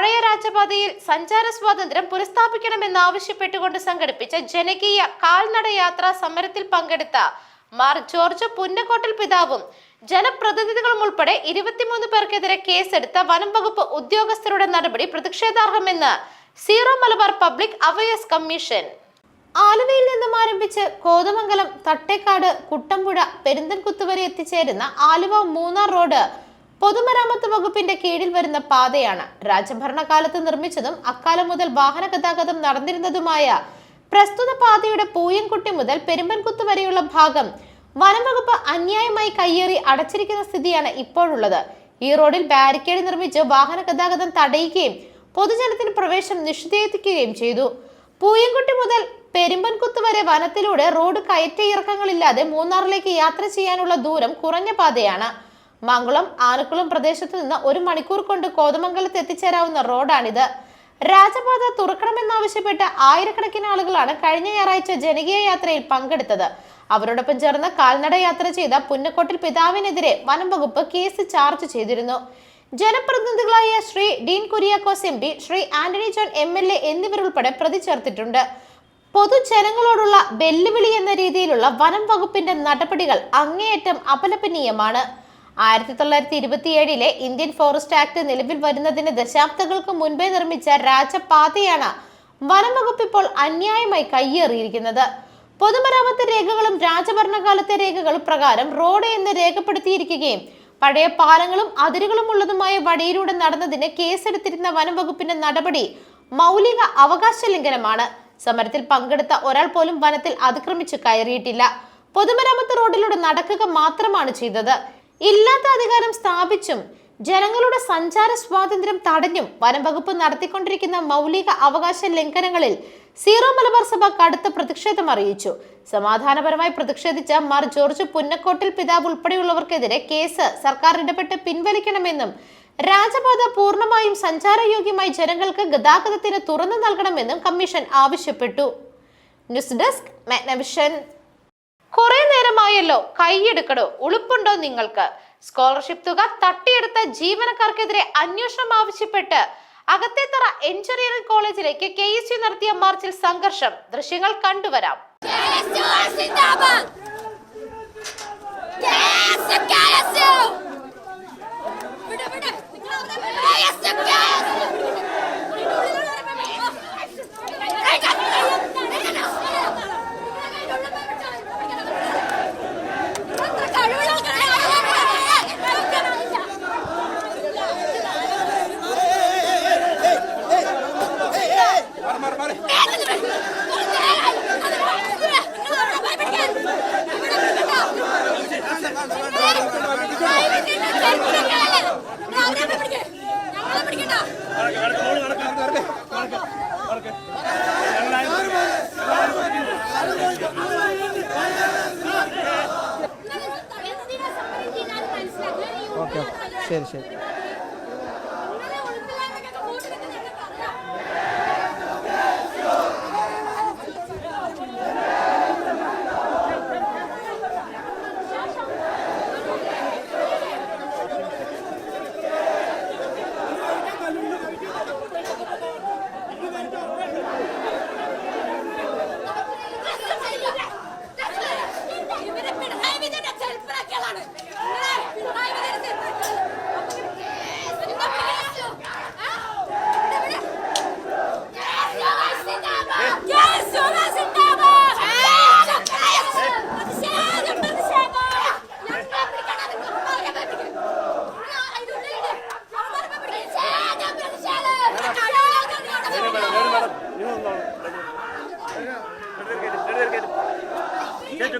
പഴയ രാജപാതയിൽ സഞ്ചാര സ്വാതന്ത്ര്യം പുനഃസ്ഥാപിക്കണമെന്നാവശ്യപ്പെട്ടുകൊണ്ട് സംഘടിപ്പിച്ച ജനകീയ കാൽനട യാത്രാ സമരത്തിൽ പങ്കെടുത്ത മാർ ജോർജ് പുന്നക്കോട്ടൽ പിതാവും ജനപ്രതിനിധികളും ഉൾപ്പെടെ ഇരുപത്തിമൂന്ന് പേർക്കെതിരെ കേസെടുത്ത വനം വകുപ്പ് ഉദ്യോഗസ്ഥരുടെ നടപടി പ്രതിഷേധാർഹമെന്ന് Syro Malabar public affairs commission. ആലുവയിൽ നിന്നും ആരംഭിച്ച് കോതമംഗലം തട്ടേക്കാട് കുട്ടമ്പുഴ പെരിന്തൻകുത്ത് വരെ എത്തിച്ചേരുന്ന ആലുവ മൂന്നാർ റോഡ് പൊതുമരാമത്ത് വകുപ്പിന്റെ കീഴിൽ വരുന്ന പാതയാണ്. രാജഭരണകാലത്ത് നിർമ്മിച്ചതും അക്കാലം മുതൽ വാഹന ഗതാഗതം നടന്നിരുന്നതുമായ പ്രസ്തുത പാതയുടെ പൂയംകുട്ടി മുതൽ പെരുമ്പൻകുത്ത് വരെയുള്ള ഭാഗം വനം വകുപ്പ് അന്യായമായി കയ്യേറി അടച്ചിരിക്കുന്ന സ്ഥിതിയാണ് ഇപ്പോഴുള്ളത്. ഈ റോഡിൽ ബാരിക്കേഡ് നിർമ്മിച്ച് വാഹന ഗതാഗതം തടയുകയും പൊതുജനത്തിന് പ്രവേശനം നിഷേധിക്കുകയും ചെയ്തു. പൂയംകുട്ടി മുതൽ പെരുമ്പൻകുത്ത് വരെ വനത്തിലൂടെ റോഡ് കയറ്റ ഇറക്കങ്ങളില്ലാതെ മൂന്നാറിലേക്ക് യാത്ര ചെയ്യാനുള്ള ദൂരം കുറഞ്ഞ പാതയാണ്. മംഗളം ആനക്കുളം പ്രദേശത്ത് നിന്ന് ഒരു മണിക്കൂർ കൊണ്ട് കോതമംഗലത്ത് എത്തിച്ചേരാവുന്ന റോഡാണിത്. രാജപാത തുറക്കണമെന്നാവശ്യപ്പെട്ട് ആയിരക്കണക്കിന് ആളുകളാണ് കഴിഞ്ഞ ഞായറാഴ്ച ജനകീയ യാത്രയിൽ പങ്കെടുത്തത്. അവരോടൊപ്പം ചേർന്ന് കാൽനട യാത്ര ചെയ്ത പുന്നക്കോട്ടിൽ പിതാവിനെതിരെ വനംവകുപ്പ് കേസ് ചാർജ് ചെയ്തിരുന്നു. ജനപ്രതിനിധികളായ Shri Dean Kuriakose M P Shri Antony John M L A എന്നിവരുൾപ്പെടെ പ്രതി ചേർത്തിട്ടുണ്ട്. പൊതുജനങ്ങളോടുള്ള വെല്ലുവിളി എന്ന രീതിയിലുള്ള വനം വകുപ്പിന്റെ നടപടികൾ അങ്ങേയറ്റം അപലപനീയമാണ്. ആയിരത്തി തൊള്ളായിരത്തി ഇരുപത്തിയേഴിലെ ഇന്ത്യൻ ഫോറസ്റ്റ് ആക്ട് നിലവിൽ വരുന്നതിന് ദശാബ്ദങ്ങൾക്ക് മുൻപേ നിർമ്മിച്ച രാജപാതയാണ് വനം വകുപ്പ് ഇപ്പോൾ അന്യായമായി കയ്യേറിയിരിക്കുന്നത്. പൊതുമരാമത്ത് രേഖകളും രാജഭരണകാലത്തെ രേഖകളും പ്രകാരം റോഡ് എന്ന് രേഖപ്പെടുത്തിയിരിക്കുകയും പഴയ പാലങ്ങളും അതിരുകളും ഉള്ളതുമായ വഴിയിലൂടെ നടന്നതിന് കേസെടുത്തിരുന്ന വനം വകുപ്പിന്റെ നടപടി മൗലിക അവകാശ ലംഘനമാണ്. സമരത്തിൽ പങ്കെടുത്ത ഒരാൾ പോലും വനത്തിൽ അതിക്രമിച്ച് കയറിയിട്ടില്ല. പൊതുമരാമത്ത് റോഡിലൂടെ നടക്കുക മാത്രമാണ് ചെയ്തത്. ഇല്ലാത്ത അധികാരം സ്ഥാപിച്ചും ജനങ്ങളുടെ സഞ്ചാര സ്വാതന്ത്ര്യം തടഞ്ഞും വനം വകുപ്പ് നടത്തിക്കൊണ്ടിരിക്കുന്ന മൗലിക അവകാശ ലംഘനങ്ങളിൽ സീറോ മലബാർ സഭ കടുത്ത പ്രതിഷേധം അറിയിച്ചു. സമാധാനപരമായി പ്രതിഷേധിച്ച മാർ ജോർജ് പുന്നക്കോട്ടിൽ പിതാവ് ഉൾപ്പെടെയുള്ളവർക്കെതിരെ കേസ് സർക്കാർ ഇടപെട്ട് പിൻവലിക്കണമെന്നും രാജപാത പൂർണമായും സഞ്ചാരയോഗ്യമായി ജനങ്ങൾക്ക് ഗതാഗതത്തിന് തുറന്നു നൽകണമെന്നും കമ്മീഷൻ ആവശ്യപ്പെട്ടു. News desk Magnavision. കുറെ നേരമായല്ലോ കൈയെടുക്കടോ. ഉളുപ്പുണ്ടോ നിങ്ങൾക്ക്? സ്കോളർഷിപ്പ് തുക തട്ടിയെടുത്ത ജീവനക്കാർക്കെതിരെ അന്വേഷണം ആവശ്യപ്പെട്ട് അകത്തേത്തറ എഞ്ചിനീയറിംഗ് കോളേജിലേക്ക് കെ എസ് യു നടത്തിയ മാർച്ചിൽ സംഘർഷം. ദൃശ്യങ്ങൾ കണ്ടുവരാം. ഓക്കെ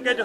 കേറ്റു കേറ്റു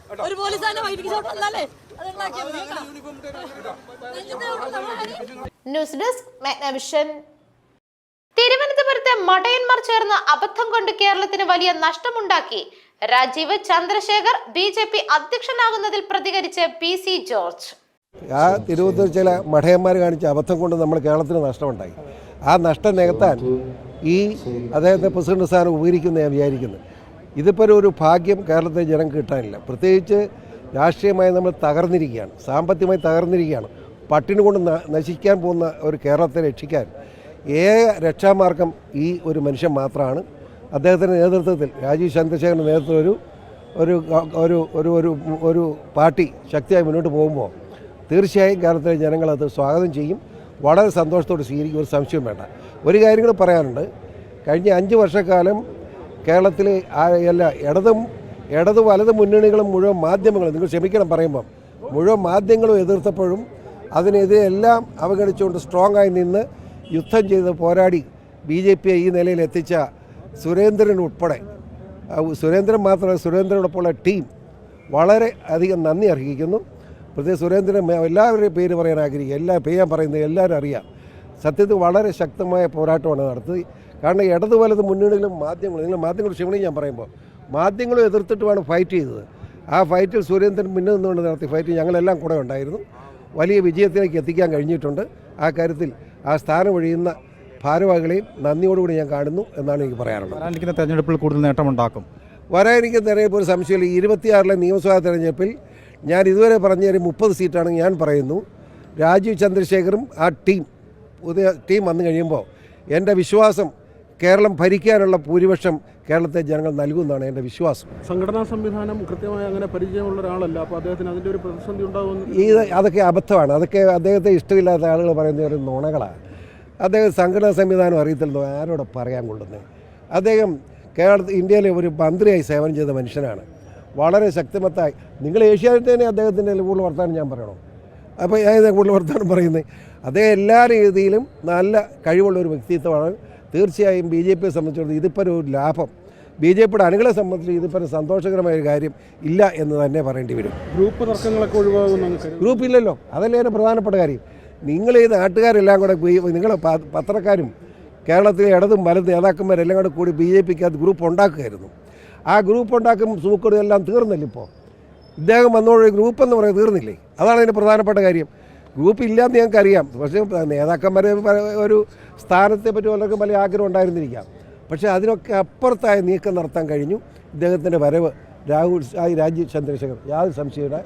ഒരു വൈദ്യുതി ഷോട്ട് ഉണ്ടാക്കിയത് കേട്ടാ. നെഞ്ചത്തെ ന്യൂസ് ഡെസ്ക് മാഗ്നവിഷൻ. തിരുവനന്തപുരത്തെ മടയന്മാർ ചേർന്ന് അബദ്ധം കൊണ്ട് കേരളത്തിന് വലിയ നഷ്ടമുണ്ടാക്കി. Rajeev Chandrasekhar B J P അധ്യക്ഷനാകുന്നതിൽ പ്രതികരിച്ച് പി സി ജോർജ്. ആ തിരുവനന്തപുരം ചില മഠയന്മാർ കാണിച്ച അബദ്ധം കൊണ്ട് നമ്മൾ കേരളത്തിന് നഷ്ടമുണ്ടായി. ആ നഷ്ടം നികത്താൻ ഈ അദ്ദേഹത്തെ പ്രസിഡന്റ് സ്ഥാനം ഉപകരിക്കുന്ന ഞാൻ വിചാരിക്കുന്നത് ഇതിപ്പോൾ ഒരു ഭാഗ്യം കേരളത്തിലെ ജനം കിട്ടാനില്ല. പ്രത്യേകിച്ച് രാഷ്ട്രീയമായി നമ്മൾ തകർന്നിരിക്കുകയാണ്. സാമ്പത്തികമായി തകർന്നിരിക്കുകയാണ്. പട്ടിണി കൊണ്ട് നശിക്കാൻ പോകുന്ന ഒരു കേരളത്തെ രക്ഷിക്കാൻ ഏക രക്ഷാമാർഗം ഈ ഒരു മനുഷ്യൻ മാത്രമാണ് അദ്ദേഹത്തിന്റെ നേതൃത്വത്തിൽ രാജീവ് ചന്ദ്രശേഖരന്റെ നേതൃത്വത്തിൽ ഒരു ഒരു ഒരു ഒരു ഒരു ഒരു പാർട്ടി ശക്തിയായി മുന്നോട്ട് പോകുമ്പോൾ തീർച്ചയായും കേരളത്തിലെ ജനങ്ങളത് സ്വാഗതം ചെയ്യും. വളരെ സന്തോഷത്തോടെ സ്വീകരിക്കും. ഒരു സംശയം വേണ്ട. ഒരു കാര്യം കൂടെ പറയാനുണ്ട്. കഴിഞ്ഞ അഞ്ച് വർഷക്കാലം കേരളത്തിലെ എല്ലാ ഇടതും ഇടത് വലത് മുന്നണികളും മുഴുവൻ മാധ്യമങ്ങളും നിങ്ങൾ ക്ഷമിക്കണം പറയുമ്പം മുഴുവൻ മാധ്യമങ്ങളും എതിർത്തപ്പോഴും അതിനെതിരെ എല്ലാം അവഗണിച്ചുകൊണ്ട് സ്ട്രോങ് ആയി നിന്ന് യുദ്ധം ചെയ്ത് പോരാടി ബി ജെ പിയെ ഈ നിലയിൽ എത്തിച്ച സുരേന്ദ്രൻ ഉൾപ്പെടെ സുരേന്ദ്രൻ മാത്രമല്ല സുരേന്ദ്രനോടൊപ്പമുള്ള ടീം വളരെ അധികം നന്ദി അർഹിക്കുന്നു. പ്രത്യേകിച്ച് സുരേന്ദ്രൻ എല്ലാവരുടെയും പേര് പറയാൻ ആഗ്രഹിക്കുക. എല്ലാ പേര് പറയുന്നത് എല്ലാവരും അറിയാം. സത്യത്തിൽ വളരെ ശക്തമായ പോരാട്ടമാണ് നടത്തി കാരണം ഇടതു വലത് മുന്നണികളും മാധ്യമങ്ങളും നിങ്ങൾ മാധ്യമങ്ങൾ ക്ഷമണി ഞാൻ പറയുമ്പോൾ മാധ്യമങ്ങളും എതിർത്തിട്ടുമാണ് ഫൈറ്റ് ചെയ്തത്. ആ ഫൈറ്റിൽ സുരേന്ദ്രൻ മുന്നിൽ നിന്നുകൊണ്ട് നടത്തി ഫൈറ്റ് ഞങ്ങളെല്ലാം കൂടെ ഉണ്ടായിരുന്നു. വലിയ വിജയത്തിലേക്ക് എത്തിക്കാൻ കഴിഞ്ഞിട്ടുണ്ട്. ആ കാര്യത്തിൽ ആ സ്ഥാനം ഒഴിയുന്ന ഭാരവാഹികളെയും നന്ദിയോടുകൂടി ഞാൻ കാണുന്നു എന്നാണ് എനിക്ക് പറയാനുള്ളത്. വരാനിരിക്കുന്ന തെരഞ്ഞെടുപ്പിൽ കൂടുതൽ നേട്ടമുണ്ടാക്കും. വരാനിരിക്കുന്ന തെരഞ്ഞെടുപ്പ് ഒരു സംശയമില്ല. ഇരുപത്തിയാറിലെ നിയമസഭാ തെരഞ്ഞെടുപ്പിൽ ഞാൻ ഇതുവരെ പറഞ്ഞ ഒരു മുപ്പത് സീറ്റാണ് ഞാൻ പറയുന്നു. രാജീവ് ചന്ദ്രശേഖറും ആ ടീം പുതിയ ടീം വന്നു കഴിയുമ്പോൾ എന്റെ വിശ്വാസം കേരളം ഭരിക്കാനുള്ള ഭൂരിപക്ഷം കേരളത്തെ ജനങ്ങൾ നൽകുമെന്നാണ് എന്റെ വിശ്വാസം. സംഘടനാ സംവിധാനം കൃത്യമായി അങ്ങനെ പരിചയമുള്ള ഒരാളല്ല അപ്പോൾ അദ്ദേഹത്തിന് അതിന്റെ ഒരു പ്രതിസന്ധി ഉണ്ടാകുമെന്ന് ഈ അതൊക്കെ അബദ്ധമാണ്. അതൊക്കെ അദ്ദേഹത്തെ ഇഷ്ടമില്ലാത്ത ആളുകൾ പറയുന്ന ഒരു നുണകളാണ്. അദ്ദേഹം സംഘടനാ സംവിധാനം അറിയത്തില്ലെന്നോ ആരോട് പറയാൻ കൊള്ളുന്നത് അദ്ദേഹം കേരള ഇന്ത്യയിലെ ഒരു മന്ത്രിയായി സേവനം ചെയ്ത മനുഷ്യനാണ്. വളരെ ശക്തിമത്തായി. നിങ്ങൾ ഏഷ്യാനെറ്റ് തന്നെ അദ്ദേഹത്തിന്റെ കൂടുതൽ വർത്തമാനം ഞാൻ പറയണോ? അപ്പോൾ ഞാൻ കൂടുതൽ വർത്തമാനം പറയുന്നത്? അദ്ദേഹം എല്ലാ രീതിയിലും നല്ല കഴിവുള്ള ഒരു വ്യക്തിത്വമാണ്. തീർച്ചയായും ബി ജെ പിയെ സംബന്ധിച്ചിടത്തോളം ഇതിപ്പോൾ ഒരു ലാഭം. ബി ജെ പിയുടെ അണികളെ സംബന്ധിച്ച് ഇതിപ്പോൾ സന്തോഷകരമായ ഒരു കാര്യം ഇല്ല എന്ന് തന്നെ പറയേണ്ടി വരും. ഗ്രൂപ്പ് തർക്കങ്ങളൊക്കെ ഒഴിവാകുന്നു ഗ്രൂപ്പ് ഇല്ലല്ലോ. അതല്ലേ അതിന്റെ പ്രധാനപ്പെട്ട കാര്യം. നിങ്ങൾ ഈ നാട്ടുകാരെല്ലാം കൂടെ നിങ്ങൾ പത്രക്കാരും കേരളത്തിലെ ഇടതും വലതും നേതാക്കന്മാരെല്ലാം കൂടെ കൂടി ബി ജെ പിക്ക് അത് ഗ്രൂപ്പ് ഉണ്ടാക്കുകയായിരുന്നു. ആ ഗ്രൂപ്പ് ഉണ്ടാക്കും സൂക്കടും എല്ലാം തീർന്നില്ല ഇപ്പോൾ ഇദ്ദേഹം വന്നോട് ഗ്രൂപ്പ് എന്ന് പറയുന്നത് തീർന്നില്ലേ? അതാണ് അതിന്റെ പ്രധാനപ്പെട്ട കാര്യം. ഗ്രൂപ്പ് ഇല്ലയെന്ന് ഞങ്ങൾക്ക് അറിയാം പക്ഷേ നേതാക്കന്മാരെ ഒരു സ്ഥാനത്തെ പറ്റി വളരെ വലിയ ആഗ്രഹം ഉണ്ടായിരുന്നിരിക്കാം. പക്ഷേ അതിനൊക്കെ അപ്പുറത്തായ നീക്കം നടത്താൻ കഴിഞ്ഞു. ഇദ്ദേഹത്തിന്റെ വരവ് രാഹുൽ രാജീവ് ചന്ദ്രശേഖർ. യാതൊരു സംശയമില്ല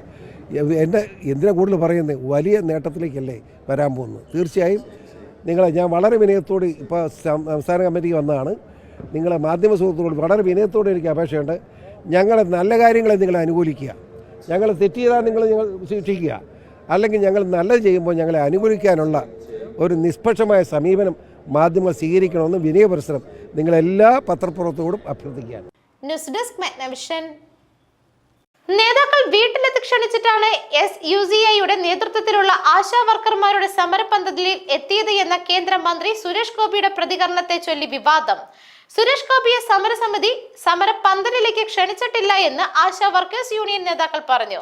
എന്റെ എന്തിനാ കൂടുതൽ പറയുന്നത്? വലിയ നേട്ടത്തിലേക്കല്ലേ വരാൻ പോകുന്നത്. തീർച്ചയായും നിങ്ങളെ ഞാൻ വളരെ വിനയത്തോട് ഇപ്പോൾ സംസ്ഥാന കമ്മിറ്റിക്ക് വന്നതാണ്. നിങ്ങളെ മാധ്യമ സുഹൃത്തുക്കളോട് വളരെ വിനയത്തോടെ എനിക്ക് അപേക്ഷയുണ്ട്. ഞങ്ങളെ നല്ല കാര്യങ്ങളെ നിങ്ങൾ അനുകൂലിക്കുക. ഞങ്ങളെ തെറ്റ് ചെയ്താൽ നിങ്ങൾ നിങ്ങൾ ശിക്ഷിക്കുക. അല്ലെങ്കിൽ ഞങ്ങൾ നല്ലത് ചെയ്യുമ്പോൾ ഞങ്ങളെ അനുകൂലിക്കാനുള്ള ഒരു നിഷ്പക്ഷമായ സമീപനം മാധ്യമങ്ങൾ സ്വീകരിക്കണമെന്ന് വിനയപരിസരം നിങ്ങളെല്ലാ പത്രപ്രവർത്തകരോടും അഭ്യർത്ഥിക്കുകയാണ്. ന്യൂസ് ഡെസ്ക് മെഗ്നവിഷൻ നേതാക്കൾ വീട്ടിലെത്തി ക്ഷണിച്ചിട്ടാണ് എസ് യു സി ഐയുടെ നേതൃത്വത്തിലുള്ള ആശാ വർക്കർമാരുടെ സമരപന്തലിൽ എത്തിയത് എന്ന കേന്ദ്രമന്ത്രി സുരേഷ് ഗോപിയുടെ പ്രതികരണത്തെ ചൊല്ലി വിവാദം. സുരേഷ് ഗോപിയെ സമരസമിതി സമരപന്തലിലേക്ക് ക്ഷണിച്ചിട്ടില്ല എന്ന് ആശാ വർക്കേഴ്സ് യൂണിയൻ നേതാക്കൾ പറഞ്ഞു.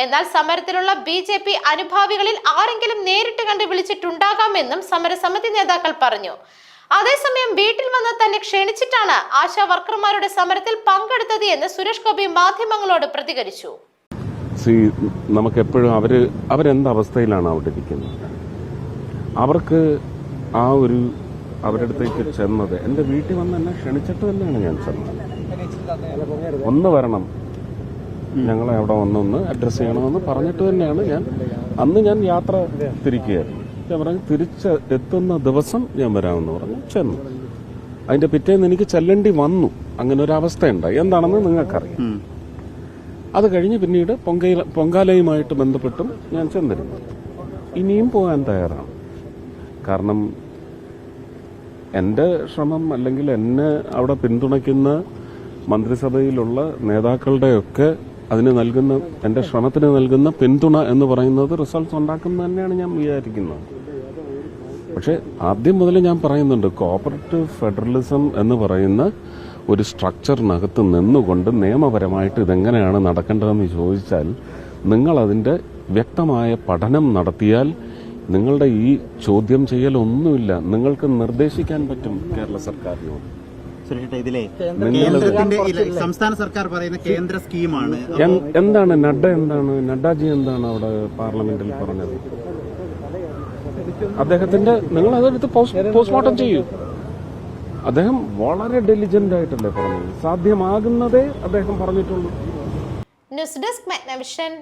എന്നാൽ സമരത്തിലുള്ള ബി ജെ പി അനുഭാവികളിൽ ആരെങ്കിലും നേരിട്ട് കണ്ട് വിളിച്ചിട്ടുണ്ടാകാമെന്നും സമരസമിതി നേതാക്കൾ പറഞ്ഞു. അതേസമയം വീട്ടിൽ വന്ന് തന്നെ ക്ഷണിച്ചിട്ടാണ് ആശാ വർക്കർമാരുടെ സമരത്തിൽ പങ്കെടുത്തത് എന്ന് സുരേഷ് ഗോപി മാധ്യമങ്ങളോട് പ്രതികരിച്ചു. സി നമുക്കെപ്പോഴും അവർ അവരെന്ത് അവസ്ഥയിലാണ് അവിടെ ഇരിക്കുന്നത്? അവർക്ക് ആ ഒരു അവരുടെ അടുത്തേക്ക് ചെന്നത് എന്റെ വീട്ടിൽ വന്ന് തന്നെ ക്ഷണിച്ചിട്ട് തന്നെയാണ് ഞാൻ ചെന്നത്. ഒന്ന് വരണം. ഞങ്ങളെ അവിടെ വന്നൊന്ന് അഡ്രസ്സ് ചെയ്യണമെന്ന് പറഞ്ഞിട്ട് തന്നെയാണ് ഞാൻ. അന്ന് ഞാൻ യാത്ര തിരിക്കുകയായിരുന്നു. ഞാൻ പറഞ്ഞു തിരിച്ച് എത്തുന്ന ദിവസം ഞാൻ വരാമെന്ന് പറഞ്ഞു. ചെന്നു. അതിന്റെ പിറ്റേന്ന് എനിക്ക് ചെല്ലേണ്ടി വന്നു. അങ്ങനെ ഒരു അവസ്ഥയുണ്ടായി എന്താണെന്ന് നിങ്ങൾക്കറിയാം. അത് കഴിഞ്ഞ് പിന്നീട് പൊങ്കയില പൊങ്കാലയുമായിട്ട് ബന്ധപ്പെട്ടും ഞാൻ ചെന്നിരുന്നു. ഇനിയും പോകാൻ തയ്യാറാണ്. കാരണം എന്റെ ശ്രമം അല്ലെങ്കിൽ എന്നെ അവിടെ പിന്തുണയ്ക്കുന്ന മന്ത്രിസഭയിലുള്ള നേതാക്കളുടെയൊക്കെ അതിന് നൽകുന്ന എന്റെ ശ്രമത്തിന് നൽകുന്ന പിന്തുണ എന്ന് പറയുന്നത് റിസൾട്ട്സ് ഉണ്ടാക്കുന്ന തന്നെയാണ് ഞാൻ വിചാരിക്കുന്നത്. പക്ഷേ ആദ്യം മുതൽ ഞാൻ പറയുന്നുണ്ട് കോപ്പറേറ്റീവ് ഫെഡറലിസം എന്ന് പറയുന്ന ഒരു സ്ട്രക്ചറിനകത്ത് നിന്നുകൊണ്ട് നിയമപരമായിട്ട് ഇതെങ്ങനെയാണ് നടക്കേണ്ടതെന്ന് ചോദിച്ചാൽ നിങ്ങളതിന്റെ വ്യക്തമായ പഠനം നടത്തിയാൽ നിങ്ങളുടെ ഈ ചോദ്യം ചെയ്യലൊന്നുമില്ല. നിങ്ങൾക്ക് നിർദ്ദേശിക്കാൻ പറ്റും കേരള സർക്കാരിനോട്. സുരേഷ് ഇതിലെ കേന്ദ്രത്തിന്റെ സംസ്ഥാന സർക്കാർ പറയുന്ന കേന്ദ്ര സ്കീമാണ്. എന്താണ് നഡ്ഡ എന്താണ്? നഡ്ഡാജി എന്താണ് അവിടെ പാർലമെന്റിൽ പറഞ്ഞത്? അദ്ദേഹത്തിന്റെ നിങ്ങൾ അതെടുത്ത് പോസ്റ്റ്മോർട്ടം ചെയ്യൂ. അദ്ദേഹം വളരെ ഡെലിജന്റ് ആയിട്ടല്ലേ പറഞ്ഞത്. സാധ്യമാകുന്നതേ അദ്ദേഹം പറഞ്ഞിട്ടുള്ളൂ. News desk Magnavision.